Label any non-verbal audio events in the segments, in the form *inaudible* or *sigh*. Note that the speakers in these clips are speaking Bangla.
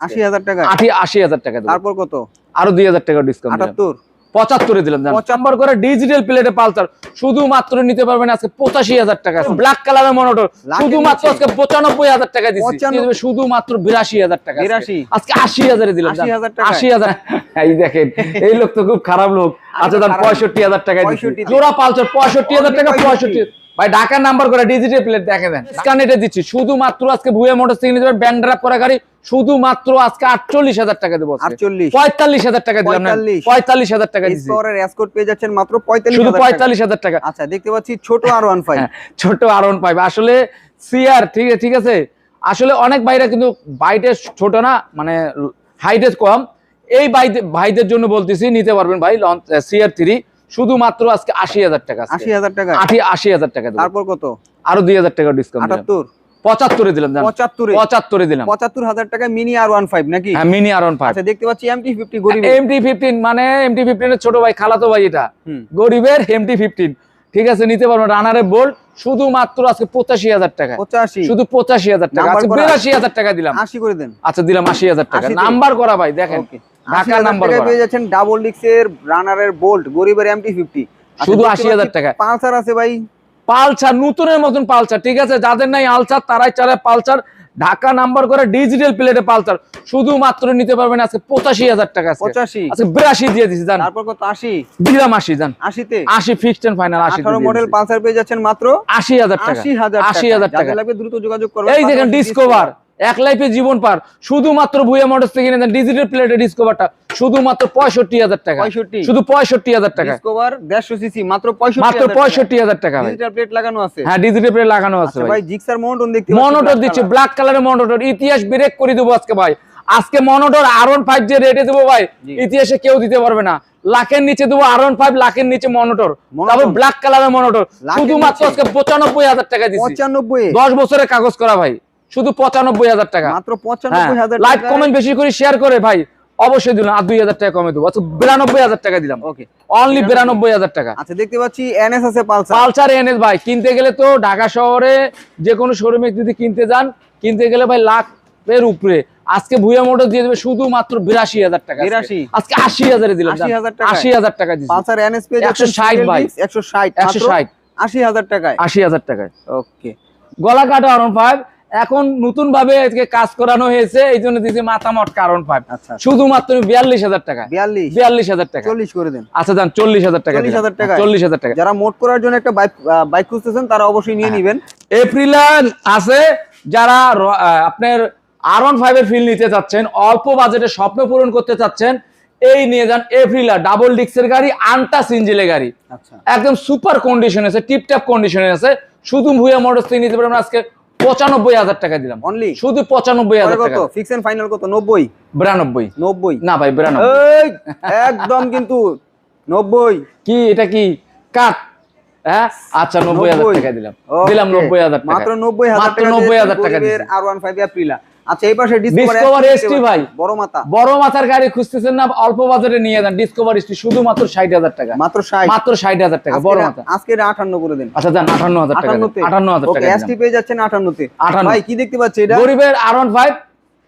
আশি হাজার টাকা। আশি আশি হাজার টাকা তারপর কত? আরও দুই হাজার টাকা ডিসকাউন্ট আটাত্তর। পঁচাত্তরে দিলাম পঁচাত্তর। করে ডিজিটাল প্লেটে পালসার। শুধুমাত্র নিতে পারবেন আজকে পঁচাশি হাজার টাকা। ব্ল্যাক কালারের মনোটর শুধুমাত্র আজকে পঁচানব্বই হাজার টাকা দিচ্ছি 95 দিয়ে দেবে শুধুমাত্র বিরাশি হাজার টাকা আজকে। আশি হাজারে দিলাম আশি হাজার *laughs* এই দেখেন এই লোক তো খুব খারাপ লোক। আচ্ছা পঁয়ষট্টি হাজার টাকা 65 তে। জোড়া পালসার পঁয়ষট্টি হাজার টাকা পঁয়ষট্টি। ভাই ঢাকার নাম্বার করে ডিজিটাল প্লেট দেখে দেন। স্ক্যানেটে দিচ্ছি। শুধুমাত্র আজকে ভুয়া মোটর থেকে নিতে ব্যান্ড ড্রাপ করা গাড়ি শুধুমাত্র আজকে আটচল্লিশ হাজার টাকা দেবো পঁয়তাল্লিশ হাজার টাকা দিলাম পঁয়তাল্লিশ। হাজার টাকা পেয়ে যাচ্ছেন মাত্র পঁয়তাল্লিশ শুধু পঁয়তাল্লিশ হাজার টাকা। আচ্ছা দেখতে পাচ্ছি ছোট আর ওয়ান ফাইভ ছোট আরন পাইবে আসলে সিআর ঠিক আছে ঠিক আছে? আসলে অনেক ভাইরা কিন্তু বাইটে ছোট না মানে হাইটে কম। এই ভাইদের ভাইদের জন্য বলতেছি নিতে পারবেন ভাই সিআর থ্রি শুধুমাত্র আজকে আশি হাজার টাকা আশি হাজার টাকা। আশি আশি হাজার টাকা তারপর কত? আরও দুই হাজার টাকা ডিসকাউন্ট আটাত্তর। পঁচাত্তরে দিলাম পঁচাত্তরে। পঁচাত্তরে দিলাম। পঁচাত্তর হাজার টাকা মিনি আর ওয়ান ফাইভ নাকি? হ্যাঁ মিনি আরন ফাইভ আচ্ছা দেখতে পাচ্ছি এমটি ফিফটি গরিব এমটি ফিফটিন মানে এমটি ফিফটিনের ছোট ভাই খালাতো ভাই এটা। গরিবের এমটি ফিফটিন ঠিক আছে নিতে রানারে বোল্ট শুধুমাত্র আজকে পঁচাশি হাজার টাকা। পঁচাশি। শুধু পঁচাশি হাজার টাকা। বিরাশি হাজার টাকা দিলাম। আশি করে দেন। আচ্ছা দিলাম আশি হাজার টাকা। নাম্বার করা ভাই দেখেন। নাম্বার পেয়ে যাচ্ছেন ডাবল ডিক্সের রানারের বোল্ট গরিবের এমটি ফিফটি শুধু 80,000 টাকা। পালসার আছে ভাই। পালসার নতুনের মতন পালসার ঠিক আছে? যাদের নাই আলসার তারাই চালায় পালসার। ঢাকা নাম্বার করে ডিজিটাল প্লেটে পালসার। শুধুমাত্র নিতে পারবেন আজকে পঁচাশি হাজার টাকা। পঁচাশি। আজকে বিরাশি দিয়ে দিছি জান। তারপর কত? আশি। দিলাম আশি জান। আশিতে? আশি ফিক্সড এন্ড ফাইনাল আশি মডেল পালসার পেয়ে যাচ্ছেন মাত্র আশি হাজার টাকা। আশি হাজার আশি হাজার টাকা। লাগবে দ্রুত যোগাযোগ করবেন। এই দেখেন ডিসকভার এক লাইফে জীবন পার। শুধুমাত্র ভুয়া মোটরস থেকে নিয়ে ডিজিটাল প্লেটে ডিসকভারটা শুধুমাত্র পঁয়ষট্টি হাজার টাকা। শুধু পঁয়ষট্টি হাজার টাকা। ডিসকভার দেড়শো সিসি মাত্র মাত্র পঁয়ষট্টি হাজার টাকা ডিজিটাল প্লেট লাগানো আছে। হ্যাঁ ডিজিটাল প্লেট লাগানো আছে আচ্ছা ভাই। জিক্সার মন্টন দেখতে মনোটর দিচ্ছে ব্ল্যাক কালারের মনোটর ইতিহাস ব্রেক করে দেবো আজকে ভাই। আজকে মনোটর আরন ফাইভ যে রেটে দেবো ভাই ইতিহাসে কেউ দিতে পারবে না। লাখের নিচে দেবো আরন ফাইভ লাখের নিচে মনোটর তারপর ব্ল্যাক কালারের মনোটর শুধুমাত্র আজকে পঁচানব্বই হাজার টাকা দিচ্ছি পঁচানব্বই। দশ বছরের কাগজ করা ভাই। শুধু পঁচানব্বই হাজার টাকা। মাত্র পঁচানব্বই হাজার লাইক কমেন্ট বেশি করে শেয়ার করে ভাই অবশ্যই দিলাম আর দুই হাজার টাকা কমে দেবো। আচ্ছা বিরানব্বই হাজার টাকা দিলাম। ওকে অনলি বিরানব্বই। হাজার টাকা। আচ্ছা দেখতে পাচ্ছি এনএস আছে পালসার। পালসার এনএস ভাই কিনতে গেলে তো ঢাকা শহরে যে কোনো শোরুমে যদি কিনতে যান কিনতে গেলে ভাই লাখের উপরে। আজকে ভুয়া মোটর দিয়ে দেবে শুধুমাত্র বিরাশি হাজার টাকা আজকে। 82 আজকে আশি হাজারে দিলাম 80,000 টাকায়? আশি হাজার টাকা পালসার এনএস পেয়ে 160 ভাই। একশো ষাট একশো ষাট। আশি হাজার টাকায়। আশি হাজার টাকায়। ওকে গলা কাটা আরন ফাইভ এখন নতুন ভাবে কাজ করানো হয়েছে এই জন্য দিয়েছি মাথা মট কারণ ফাইভ আচ্ছা শুধুমাত্র বিয়াল্লিশ হাজার টাকা। বিয়াল্লিশ? হাজার টাকা। চল্লিশ করে দেন। আচ্ছা যান চল্লিশ হাজার টাকা 40,000 টাকায়? চল্লিশ হাজার টাকা। যারা মোট করার জন্য একটা বাইক বাইক খুঁজতেছেন তারা অবশ্যই নিয়ে হ্যাঁ। নেবেন। এপ্রিল আছে যারা আপনার আর ওয়ান ফাইভ এর ফিল নিতে চাচ্ছেন অল্প বাজেটে স্বপ্ন পূরণ করতে চাচ্ছেন এই নিয়ে যান এপ্রিলা ডাবল ডিক্সের গাড়ি আনটা সিঞ্জিলে গাড়ি। আচ্ছা। একদম সুপার কন্ডিশন আছে টিপটপ কন্ডিশনে আছে। শুধু ভুয়া মোটরস থেকে নিতে পারবেন আজকে পঁচানব্বই হাজার টাকা দিলাম। অনলি শুধু পঁচানব্বই হাজার কত টাকা। ফিক্স এন্ড ফাইনাল কত? নব্বই? বিরানব্বই। নব্বই? না ভাই বিরানব্বই। একদম কিন্তু নব্বই। কি এটা কি? কাট। হ্যাঁ? আচ্ছা নব্বই হাজার 90 টাকা দিলাম। দিলাম নব্বই হাজার মাত্র নব্বই হাজার টাকা নব্বই হাজার টাকা। আর ওয়ান ফাইভ এপ্রিলা আচ্ছা এই পাশে Discover ST ভাই। বড় মাথা। বড় মাথার গাড়ি খুঁজতেছেন না অল্প বাজারে নিয়ে যান। ডিসকভার শুধুমাত্র টাকা। মাত্র টাকা বড় মাথা। আজকে করে দেন। আচ্ছা যান আটান্ন হাজার টাকা আটান্নতে। আটান্ন হাজার ওকে টাকা এসটি পেয়ে যাচ্ছেন আটান্নতে। 58 ভাই কি দেখতে পাচ্ছি এটা? গরিবের আর ওয়ান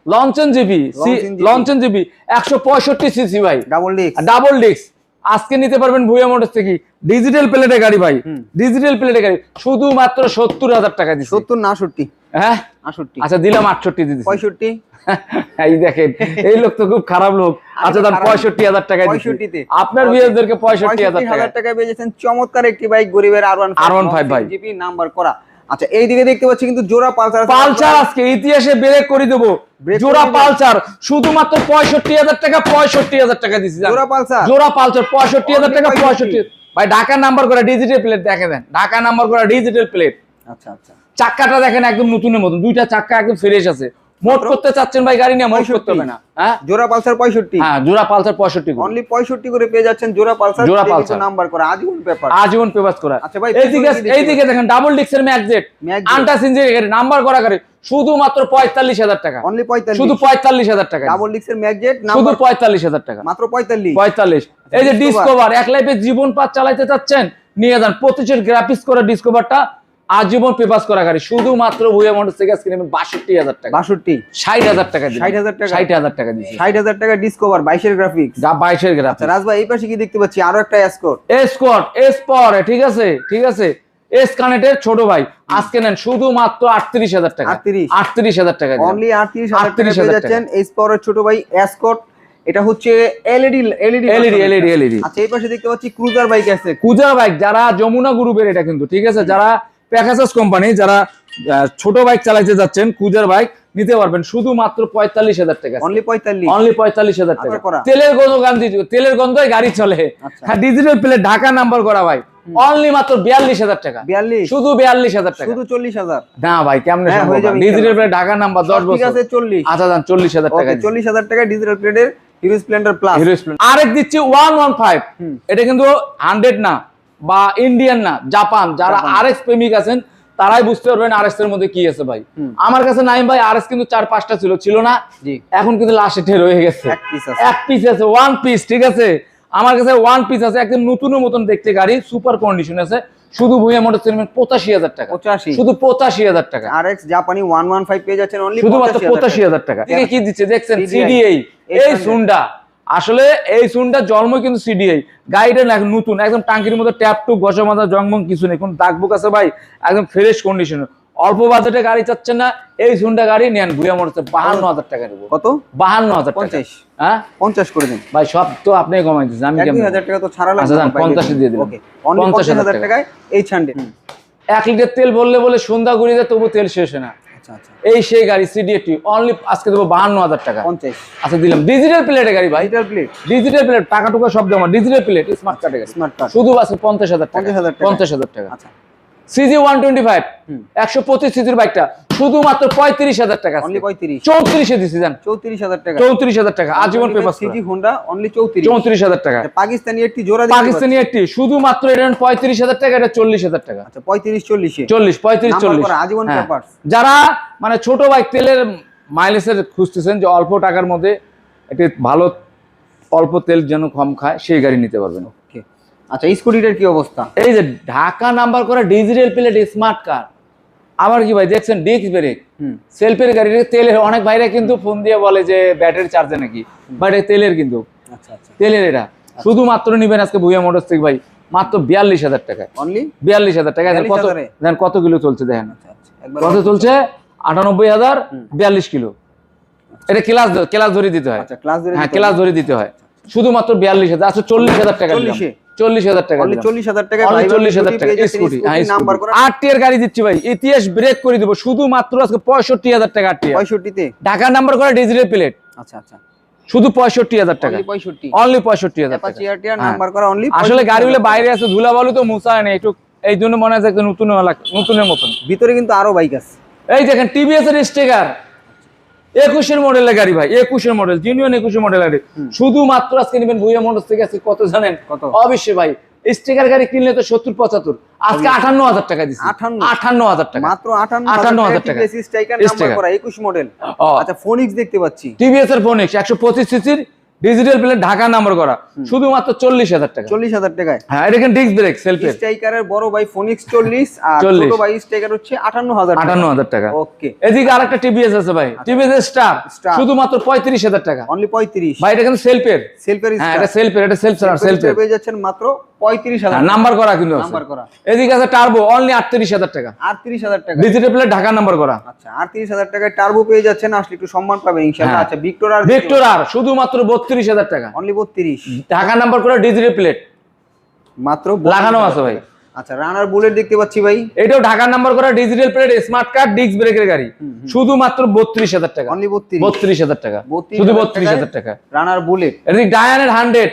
লঞ্চন জিবি Launchen GB লঞ্চন জিবি একশো পঁয়ষট্টি সিসি ভাই। ডাবল ডিস্ক ডাবল ডিস্ক আজকে নিতে পারবেন ভুয়া মোটরস থেকে। ডিজিটাল প্লেটে গাড়ি ভাই। ডিজিটাল প্লেটে গাড়ি। শুধুমাত্র সত্তর হাজার টাকা দিচ্ছি। সত্তর না আটষট্টি হ্যাঁ? আটষট্টি। আচ্ছা দিলাম আটষট্টি দিচ্ছি পঁয়ষট্টি। *laughs* এই দেখেন এই লোক তো খুব খারাপ লোক। আচ্ছা দাম পঁয়ষট্টি হাজার টাকা পঁয়ষট্টিতে। আপনার বিয়েদেরকে পঁয়ষট্টি হাজার টাকা হাজার টাকায়। পেয়ে যাচ্ছেন চমৎকার একটি বাইক গরিবের আর ওয়ান R15 ভাই। জিপি নাম্বার করা। আচ্ছা এইদিকে দেখতে পাচ্ছি কিন্তু জোড়া পালসার পালসার আজকে ইতিহাসে ব্রেক করে দেবো। জোড়া পালসার শুধুমাত্র পঁয়ষট্টি হাজার টাকা পঁয়ষট্টি হাজার টাকা দিচ্ছি। জোড়া পালসার? জোড়া পালসার পঁয়ষট্টি হাজার টাকা পঁয়ষট্টি। ভাই ঢাকা নাম্বার করা ডিজিটাল প্লেট দেখে দেন। ঢাকা নাম্বার করা ডিজিটাল প্লেট আচ্ছা আচ্ছা। চাক্কাটা দেখেন একদম নতুনের মতন। দুইটা চাক্কা একদম ফ্রেশ আছে। মোট? করতে চাচ্ছেন ভাই গাড়ি নিয়ে মোট করতে হবে না হ্যাঁ? জোড়া পালসার পঁয়ষট্টি। হ্যাঁ জোড়া পালসার পঁয়ষট্টি করে। অনলি পঁয়ষট্টি করে পেয়ে যাচ্ছেন জোড়া পালসার জোড়া পালসার। নাম্বার করা আজীবন পেপার আজীবন পেপাস করা। আচ্ছা ভাই, এইদিকে এইদিকে দেখেন ডাবল ডিক্সের ম্যাগজেট Magjet। আন্টা সিঞ্জির গাড়ি নাম্বার করা গাড়ি শুধুমাত্র পঁয়তাল্লিশ হাজার টাকা। অনলি পঁয়তাল্লিশ। শুধু পঁয়তাল্লিশ হাজার টাকা। ডাবল ডিক্সের ম্যাগজেট শুধু নাম্বার পঁয়তাল্লিশ হাজার টাকা। মাত্র পঁয়তাল্লিশ। পঁয়তাল্লিশ। এই যে। ডিসকভার এক লাইফে জীবন পাত চালাইতে চাচ্ছেন নিয়ে যান। পঁচিশের গ্রাফিক্স করে ডিসকভারটা আজীবন পেপাস করা গাড়ি শুধুমাত্র ভুয়া মোটর থেকে আজকে বাষট্টি হাজার টাকা। বাষট্টি। ষাট হাজার টাকা 60,000 টাকা? ষাট হাজার টাকা দিচ্ছি ষাট হাজার টাকা ডিসকভার বাইশের গ্রাফিক্স যা বাইশের গ্রাফ এই পাশে কি দেখতে পাচ্ছি? আরও একটা এসকোর এসকট এসপর ঠিক আছে ঠিক আছে। এস কানেক্টের ছোট ভাই আজকে নেন শুধুমাত্র আটত্রিশ হাজার টাকা। 38 আটত্রিশ হাজার টাকা। অনলি আটত্রিশ হাজার টাকা 38,000 পেয়ে যাচ্ছেন এই স্পরের ছোট ভাই এসকোট এটা হচ্ছে LED LED LED LED LED আচ্ছা এই পাশে দেখতে পাচ্ছি ক্রুজার বাইক আছে। কুজা বাইক যারা যমুনা গ্রুপের এটা কিন্তু ঠিক আছে? যারা প্যাকাসাস কোম্পানি যারা ছোট বাইক চালাইতে যাচ্ছেন কুজার বাইক নিতে পারবেন শুধুমাত্র পঁয়তাল্লিশ হাজার টাকা। অনলি পঁয়তাল্লিশ? অনলি পঁয়তাল্লিশ হাজার টাকা। তেলের গন্ধ গান্ধী তেলের গন্ধই গাড়ি চলে। আচ্ছা। হ্যাঁ ডিজিটাল প্লেট ঢাকা নাম্বার করা ভাই। অনলি মাত্র বিয়াল্লিশ হাজার টাকা। বিয়াল্লিশ? শুধু বিয়াল্লিশ হাজার টাকা। শুধু চল্লিশ হাজার? না ভাই কেমনে ডিজিটাল ইনশাআল্লাহ। প্লেট ঢাকা নাম্বার দশ ঠিক বছর। আছে চল্লিশ। আচ্ছা চল্লিশ হাজার টাকা চল্লিশ হাজার টাকা ডিজিটাল প্লেটের Hero Splendor plus Hero Splendor আরেক দিচ্ছি ওয়ান ওয়ান ফাইভ এটা কিন্তু হান্ড্রেড না। বা ইন্ডিয়ান না জাপান যারা আর এস প্রেমিক আছেন তারাই বুঝতে পারবেন আরএক্স এর মধ্যে কি আছে ভাই। আমার কাছে নাইম ভাই আরএক্স কিন্তু চার পাঁচটা ছিল ছিল না। এখন কিন্তু লাস্টে ঠের হয়ে গেছে। এক পিস আছে। ওয়ান পিস ঠিক আছে? আমার কাছে ওয়ান পিস আছে একদম নতুনের মতন দেখতে গাড়ি সুপার কন্ডিশন আছে। শুধু ভুঁইয়া মোটর সিনেমেন্ট পঁচাশি হাজার টাকা। পঁচাশি। শুধু পঁচাশি হাজার টাকা। আর এক্স জাপানি ওয়ান ওয়ান ফাইভ পেয়ে যাচ্ছেন অনলি শুধুমাত্র পঁচাশি হাজার টাকা। কি দিচ্ছে? দেখছেন সিডিআই এই 800 সুন্ডা আসলে এই সুন্ডা জন্ম কিন্তু সিডিআই গাড়িটা না নতুন একদম টাঙ্কির মধ্যে ট্যাপ টুপ ঘষা মাজা জংমং কিছু নেই কোন দাগ আছে ভাই একদম ফ্রেশ কন্ডিশন অল্প বাজেটে গাড়ি চাচ্ছেন না এই সুন্ডা গাড়ি নেন ভুয়া মোটরসে বাহান্ন হাজার টাকা দেবো। কত? বাহান্ন হাজার পঞ্চাশ। হ্যাঁ? পঞ্চাশ করে দিন। ভাই সব তো আপনি কমাই দিচ্ছেন আমি হাজার টাকা তো ছাড়া আচ্ছা, 50 দিয়ে 50,000 পঞ্চাশ হাজার টাকায় এইট হান্ড্রেড এক লিটার তেল বললে বলে সন্ধ্যা ঘুরিয়ে তবু তেল শেষ হয় না। এই সেই গাড়ি সিডিএটি অনলি আজকে দেবো বাহান্ন হাজার টাকা। পঞ্চাশ। আচ্ছা দিলাম। ডিজিটাল প্লেটের গাড়ি ভাই। ডিজিটাল প্লেট ডিজিটাল প্লেট টাকা টুকা সব দেবো। ডিজিটাল প্লেট স্মার্ট কার্ডের গাড়ি। স্মার্ট কার্ড শুধু আছে পঞ্চাশ হাজার টাকা। 50,000 টাকা। পঞ্চাশ হাজার টাকা। আচ্ছা। সিজি ওয়ান টোয়েন্টি ফাইভ একশো পঁচিশ সিজির বাইকটা শুধুমাত্র পঁয়ত্রিশ হাজার টাকা চৌত্রিশে দিচ্ছি যান চৌত্রিশ হাজার টাকা। চৌত্রিশ হাজার টাকা আজীবন পেপার সিজি হোন্ডা অনলি চৌত্রিশ। চৌত্রিশ হাজার টাকা। আচ্ছা, পাকিস্তানি একটি জোড়া পাকিস্তানি একটি শুধুমাত্র এটা পঁয়ত্রিশ হাজার টাকা এটা চল্লিশ হাজার টাকা। আচ্ছা পঁয়ত্রিশ চল্লিশে চল্লিশ পঁয়ত্রিশ চল্লিশ। আজীবন হ্যাঁ। পেপারস যারা মানে ছোট বাইক তেলের মাইলেজের খুঁজতেছেন যে অল্প টাকার মধ্যে একটি ভালো অল্প তেল যেন কম খায় সেই গাড়ি নিতে পারবেন। আচ্ছা স্কুটিটার কি অবস্থা? এই যে ঢাকা নাম্বার করা ডিজিটাল প্লেট স্মার্ট কার। আবার কি ভাই দেখছেন ডিস্ক ব্রেক? সেলফের গাড়ির তেলের অনেক ভাইরা কিন্তু ফোন দিয়ে বলে যে ব্যাটারি চার্জে নাকি বাট তেলের কিন্তু। আচ্ছা আচ্ছা। তেলের এটা। শুধুমাত্র নিবেন আজকে ভুয়া মোটরস থেকে ভাই মাত্র বিয়াল্লিশ হাজার টাকা অনলি বিয়াল্লিশ হাজার টাকা কত দেখেন কত কিলো চলছে দেখেন। আচ্ছা আচ্ছা। কত চলছে? আটানব্বই হাজার বিয়াল্লিশ কিলো। এটা ক্লাস ক্লাস ধরে দিতে হয়। আচ্ছা ক্লাস ধরে হ্যাঁ ক্লাস ধরে দিতে হয়। শুধুমাত্র বিয়াল্লিশ হাজার আচ্ছা চল্লিশ হাজার টাকা দিলাম। 40 এ? চল্লিশ হাজার টাকা অনলি চল্লিশ হাজার টাকা চল্লিশ হাজার টাকা। স্কুটি নাম্বার করা আট টিয়ার গাড়ি দিচ্ছি ভাই। ইতিহাস ব্রেক করে দিব। শুধুমাত্র আজকে পঁয়ষট্টি হাজার টাকা আট টিয়ার পঁয়ষট্টিতে? ঢাকা নাম্বার করা ডিজিটাল প্লেট আচ্ছা আচ্ছা। শুধু পঁয়ষট্টি হাজার টাকা। অনলি পঁয়ষট্টি। হাজার হ্যাঁ। আসলে গাড়িগুলো বাইরে আছে ধুলা বালু তো মুছা নেই। একটু এই জন্য মনে হয় নতুন নতুনের মতন। ভিতরে কিন্তু আরও বাইক আছে। এই দেখেন টিভিএস এর স্টিকার একুশের মডেলের গাড়ি ভাই একুশের মডেল জিনিয়ন একুশের মডেল গাড়ি। শুধুমাত্র আজকে নেবেন ভুইয়া মোটরস থেকে আজকে কত জানেন? কত? অবশ্যই ভাই স্টিকার গাড়ি কিনলে তো সত্তর পঁচাত্তর। আজকে আঠান্ন হাজার টাকা দিচ্ছি 58? আটান্ন। হাজার টাকা। মাত্র আঠান্ন হাজার টাকা। একুশ মডেল। আচ্ছা ফোনিক্স দেখতে পাচ্ছি। টিভিএস এর ফোনিক্স একশো পঁচিশ সিসির ডিজিটাল প্লেট ঢাকা নাম্বার করা। শুধুমাত্র চল্লিশ হাজার টাকা। চল্লিশ হাজার টাকায়। হ্যাঁ এটা ডিস্ক ব্রেক সেলফি স্ট্রাইকারের বড় ভাই ফোনিক্স চল্লিশ আর 40 ছোট ভাই স্ট্রাইকার হচ্ছে আটান্ন হাজার আটান্ন হাজার টাকা। ওকে এদিকে আরেকটা টিভিএস আছে ভাই। টিভিএস স্টার শুধুমাত্র পঁয়ত্রিশ হাজার টাকা। অনলি পঁয়ত্রিশ। ভাই এটা কিন্তু সেলফের সেলফের হ্যাঁ এটা সেলফের এটা সেলফ সেলফের পেয়ে যাচ্ছেন মাত্র পঁয়ত্রিশ হাজার নাম্বার করা কিন্তু নাম্বার করা। এদিকে আছে টার্বো অনলি আটত্রিশ হাজার টাকা। আটত্রিশ হাজার টাকা। ডিজিটাল প্লেট ঢাকা নাম্বার করা। আচ্ছা আটত্রিশ হাজার টাকায় টার্বো পেয়ে যাচ্ছেন আসলে একটু সম্মান পাবেন ইনশাল্লাহ হ্যাঁ। আচ্ছা ভিক্টোর আর ভিক্টর আর শুধুমাত্র বত্রিশ হাজার টাকা। অনলি বত্রিশ। ঢাকা নাম্বার করা ডিজিটাল প্লেট মাত্র লাগানো আছে ভাই। আচ্ছা রানার বুলেট দেখতে পাচ্ছি ভাই। এটাও ঢাকা নাম্বার করা digital plate smart card disc ব্রেকের গাড়ি। শুধুমাত্র বত্রিশ হাজার টাকা। অনলি বত্রিশ। হাজার টাকা। 32,000 শুধু বত্রিশ হাজার টাকা। রানার বুলেট এদিকে ডায়ানের হান্ড্রেড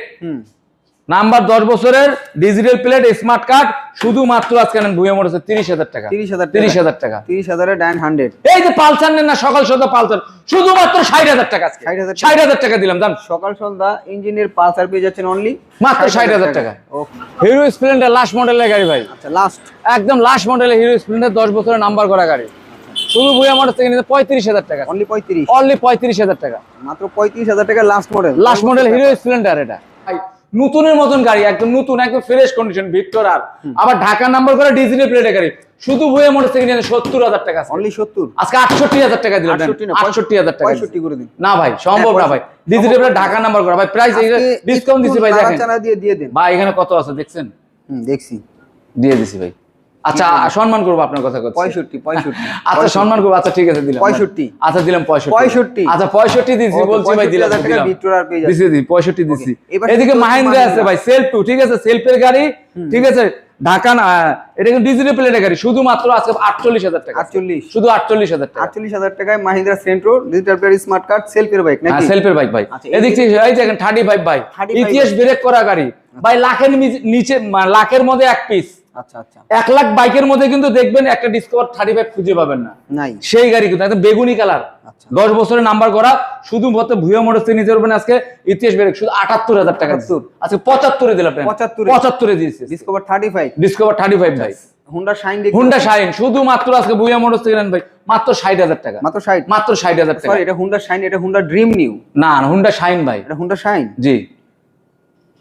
নাম্বার দশ বছরের ডিজিটাল প্লেট স্মার্ট কার্ড শুধুমাত্র আজকে নেন ভুয়া মোটরসে তিরিশ হাজার টাকা। তিরিশ হাজার তিরিশ হাজার টাকা। তিরিশ হাজারে ডাইন হান্ড্রেড এই যে পালসার নেন না সকাল সন্ধ্যা পালসার শুধুমাত্র ষাট হাজার টাকা আজকে। 60,000 ষাট হাজার টাকা দিলাম জান। সকাল সন্ধ্যা ইঞ্জিনের পালসার পেয়ে যাচ্ছেন অনলি মাত্র 60,000 টাকা। হিরো স্প্লেন্ডার লাস্ট মডেলের গাড়ি ভাই। আচ্ছা লাস্ট একদম লাস্ট মডেলের হিরো স্প্লেন্ডার দশ বছরের নাম্বার করা গাড়ি। শুধু ভুয়া মোটর থেকে নিতে পঁয়ত্রিশ হাজার টাকা। অনলি পঁয়ত্রিশ। অনলি পঁয়ত্রিশ হাজার টাকা। মাত্র পঁয়ত্রিশ হাজার টাকা last model last model Hero Splendor এটা। ভাই, নতুনের মতন গাড়ি একদম নতুন একদম ফ্রেশ কন্ডিশন ভিক্টর আর আবার ঢাকা নাম্বার করে ডিজিটাল প্লেটে গাড়ি। শুধু ভুয়ে মোটর থেকে নিয়ে সত্তর হাজার টাকা আছে। অনলি সত্তর? আজকে আটষট্টি হাজার টাকা দিলাম আটষট্টি হাজার টাকা করে দিন। না ভাই সম্ভব না ভাই। ডিজিটাল ঢাকা নাম্বার করা। ভাই প্রাইস ডিসকাউন্ট দিছি ভাই দেখেন। দিয়ে দিয়ে দেন। ভাই এখানে কত আছে দেখছেন? দেখছি। দিয়ে দিছি ভাই। আচ্ছা সম্মান করব আপনার কথা কথা পঁয়ষট্টি পঁয়ষট্টি। আচ্ছা সম্মান করব। আচ্ছা ঠিক আছে দিলাম। পঁয়ষট্টি। আচ্ছা দিলাম পঁয়ষট্টি। পঁয়ষট্টি। আচ্ছা পঁয়ষট্টি ওকে, বলছি ভাই দিলাম পঁয়ষট্টি এবার এদিকে মাহিন্দ্রা আছে ভাই সেলফ টু ঠিক আছে সেলফের গাড়ি ঠিক আছে ঢাকা না এটা কিন্তু ডিজিটাল প্লেটের গাড়ি শুধুমাত্র আজকে আটচল্লিশ হাজার টাকা। আটচল্লিশ। শুধু আটচল্লিশ হাজার টাকা। আটচল্লিশ হাজার টাকায় Mahindra Centro digital player smart card সেলফের বাইক নাকি? সেলফের বাইক ভাই। আচ্ছা, এদিক থেকে এই দেখেন থার্টি ফাইভ ভাই ইতিহাস ব্রেক করা গাড়ি। ভাই লাখের নিচে- লাখের মধ্যে এক পিস এক লাখ বাইকের মধ্যে কিন্তু দেখবেন একটা ডিসকভার থার্টি ফাইভ খুঁজে পাবেন না। সেই গাড়ি কিন্তু একদম বেগুনি কালার। আচ্ছা। দশ বছরের নাম্বার করা শুধুমাত্র ভুয়া মোটর থেকে নিতে পারবেন আজকে ইতিহাস ব্রেক শুধু আটাত্তর হাজার টাকা আজকে পঁচাত্তরে দিলাম 75 পঁচাত্তরে। দিয়েছি। Discover thirty five Discover thirty five ভাই হুন্ডা শাইন হুন্ডা শাইন শুধুমাত্র আজকে ভুয়া মোটর থেকে নেন ভাই। মাত্র ষাট হাজার টাকা। মাত্র ষাট। মাত্র ষাট হাজার টাকা। এটা হুন্ডা শাইন এটা হুন্ডা ড্রিম নিউ না না, হুন্ডা শাইন ভাই। এটা হুন্ডা শাইন জি।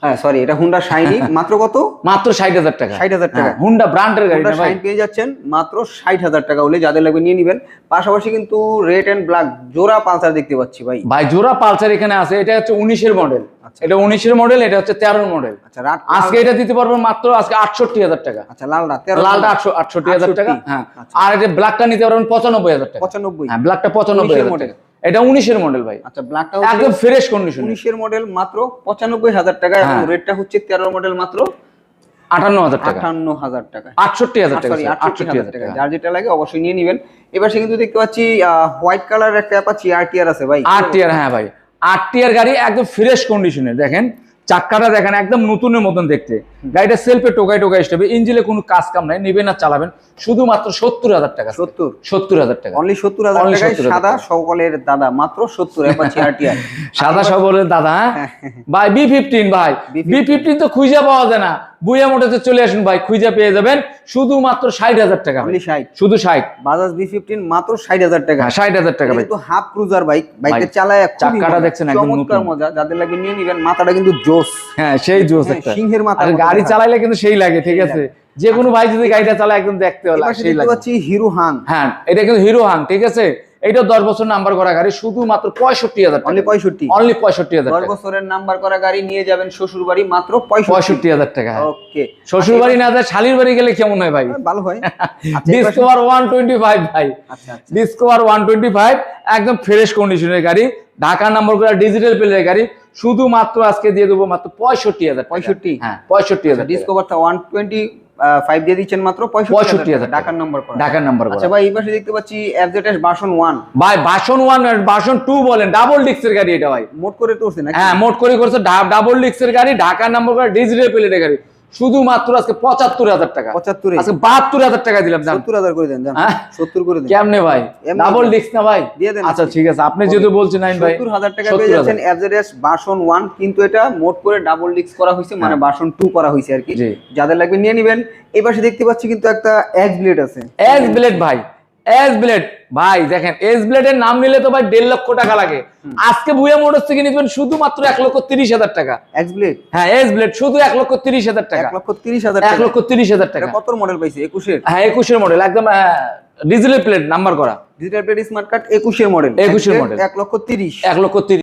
হ্যাঁ সরি এটা হুন্ডা শাইনি *laughs* মাত্র কত? মাত্র ষাট হাজার টাকা। 60,000 টাকা। হ্যাঁ, হুন্ডা ব্র্যান্ডের গাড়ি হুন্ডা না ভাই। শাইন পেয়ে যাচ্ছেন মাত্র ষাট হাজার টাকা হলে যাদের লাগবে নিয়ে নেবেন। পাশাপাশি কিন্তু রেড এন্ড ব্ল্যাক জোড়া পালসার দেখতে পাচ্ছি ভাই। ভাই জোড়া পালসার এখানে আছে এটা হচ্ছে উনিশের মডেল আচ্ছা। এটা উনিশের মডেল এটা হচ্ছে তেরোর মডেল আচ্ছা আজকে এটা দিতে পারবেন মাত্র আজকে আটষট্টি হাজার টাকা। আচ্ছা লাল লালটা আটশো আটষট্টি হাজার টাকা হ্যাঁ। আচ্ছা। আর এটা ব্ল্যাকটা নিতে পারবেন পঁচানব্বই হাজার টাকা। পঁচানব্বই। হ্যাঁ ব্ল্যাকটা পঁচানব্বই হাজার টাকা। এটা উনিশের মডেল ভাই। আচ্ছা ব্ল্যাকটা একদম ফ্রেশ কন্ডিশন উনিশের মডেল মাত্র পঁচানব্বই হাজার টাকা এবং হ্যাঁ। রেটটা হচ্ছে তেরো মডেল মাত্র আটান্ন হাজার টাকা। আটান্ন হাজার টাকা আটষট্টি হাজার টাকা আটষট্টি হাজার টাকা। যার যেটা লাগে অবশ্যই নিয়ে নেবেন। এবার সে কিন্তু দেখতে পাচ্ছি হোয়াইট কালার একটা অ্যাপাচি আর আছে ভাই। টিয়ার হ্যাঁ ভাই। টিয়ার গাড়ি একদম ফ্রেশ কন্ডিশনে দেখেন চাক্কাটা দেখেন একদম নতুনের মতন দেখতে। গাড়িটা সেলফে টোকাই টোকাই স্টেপে ইঞ্জিনে কোনো কাজ কাম নাই নেবেন আর চালাবেন। শুধুমাত্র সত্তর হাজার টাকা। সত্তর? সত্তর হাজার টাকা। অনলি সত্তর হাজার Only টাকায় 70,000 সাদা সকলের দাদা মাত্র সত্তর *laughs* সাদা সবলের দাদা হ্যাঁ? *laughs* ভাই বি ফিফটিন ভাই। বি ফিফটিন তো খুঁজে পাওয়া যায় না। বুয়া মোটরতে চলে আসুন ভাই। খুঁজে পেয়ে যাবেন। শুধুমাত্র ষাট হাজার টাকা শুধু ষাট। বাজাজ বি ফিফটিন মাত্র ষাট হাজার টাকা। হ্যাঁ ষাট হাজার টাকা ভাই। কিন্তু হাফ ক্রুজার বাইক। বাইকটা ভাই, চালায় চাক্কাটা দেখছেন একদম মজা। যাদের লাগবে নিয়ে নিবেন মাথাটা কিন্তু জোস। হ্যাঁ সেই জোস হ্যাঁ, একটা। সিংহের মাথা গাড়ি চালাইলে কিন্তু সেই লাগে ঠিক আছে? যে কোনো ভাই যদি গাড়িটা চালায় একদম দেখতে হলে সেই লাগে। হিরো হাং হ্যাঁ এটা কিন্তু হিরো হাং ঠিক আছে? এটা দশ বছর নাম্বার করা গাড়ি শুধুমাত্র পঁয়ষট্টি হাজার অনলি পঁয়ষট্টি। অনলি পঁয়ষট্টি হাজার দশ বছরের নাম্বার করা গাড়ি নিয়ে যাবেন শ্বশুর বাড়ি মাত্র পঁয়ষট্টি। হাজার টাকা। ওকে শ্বশুর বাড়ি না যায় শালির বাড়ি গেলে কেমন হয় ভাই? ভালো হয়। *laughs* আচ্ছা, ডিসকভার ওয়ান টোয়েন্টি ফাইভ ভাই। আচ্ছা আচ্ছা। ডিসকভার ওয়ান টোয়েন্টি ফাইভ একদম ফ্রেশ কন্ডিশনের গাড়ি। ঢাকা নাম্বার করা ডিজিটাল প্লেটের গাড়ি। শুধুমাত্র আজকে দিয়ে দেবো মাত্র পঁয়ষট্টি হাজার পঁয়ষট্টি। হ্যাঁ পঁয়ষট্টি হাজার। ডিসকভারটা ওয়ান টোয়েন্টি ফাইভ দিয়ে দিচ্ছেন মাত্র 65,000 পঁয়ষট্টি টাকা। ঢাকার নাম্বার করা। ঢাকার নাম্বার করা। আচ্ছা ভাই এই পাশে দেখতে পাচ্ছি এফজেডএস বাসন ওয়ান ভাই বাসন ওয়ান বাসন টু বলেন ডাবল ডিস্কের গাড়ি এটা ভাই। মোট করে করছে না হ্যাঁ মোট করে করছে ডাবল ডিস্কের গাড়ি ঢাকার নাম্বার করা ডিজিটাল প্লেটের গাড়ি। শুধুমাত্র আজকে পঁচাত্তর হাজার টাকা। পঁচাত্তর। আজকে বাহাত্তর হাজার টাকা দিলাম সত্তর হাজার করে দেন হ্যাঁ? সত্তর করে দেন। কেমনে ভাই? ডাবল। ডিস্ক না ভাই? দিয়ে দেন আচ্ছা ঠিক আছে। আপনি যেহেতু বলছেন নাইন ভাই সত্তর হাজার টাকা 70,000 পেয়ে যাচ্ছেন অ্যাভারেজ বাসন ওয়ান কিন্তু এটা মোট করে ডাবল ডিস্ক করা হয়েছে মানে বাসন টু করা হয়েছে আর কি। যাদের লাগবে নিয়ে নেবেন। এই পাশে দেখতে পাচ্ছি কিন্তু একটা এক্স ব্লেড আছে। এক ব্লেড ভাই। এস ব্লেড ভাই দেখেন এস ব্লেডের নাম নিলে তো ভাই দেড় লক্ষ টাকা লাগে। আজকে ভুয়া মোটরস থেকে নিবেন শুধুমাত্র এক লক্ষ তিরিশ হাজার টাকা। এস ব্লেড হ্যাঁ এস ব্লেড শুধু এক লক্ষ তিরিশ হাজার টাকা। এক লক্ষ তিরিশ হাজার এক লক্ষ তিরিশ হাজার টাকা। কত মডেল পাইছে? একুশের হ্যাঁ একুশের মডেল একদম ডিজিটাল প্লেট নাম্বার করা। ডিজিটাল প্লেট স্মার্ট কার্ড একুশের মডেল 21 এর মডেল এক লক্ষ তিরিশ। এক লক্ষ তিরিশ।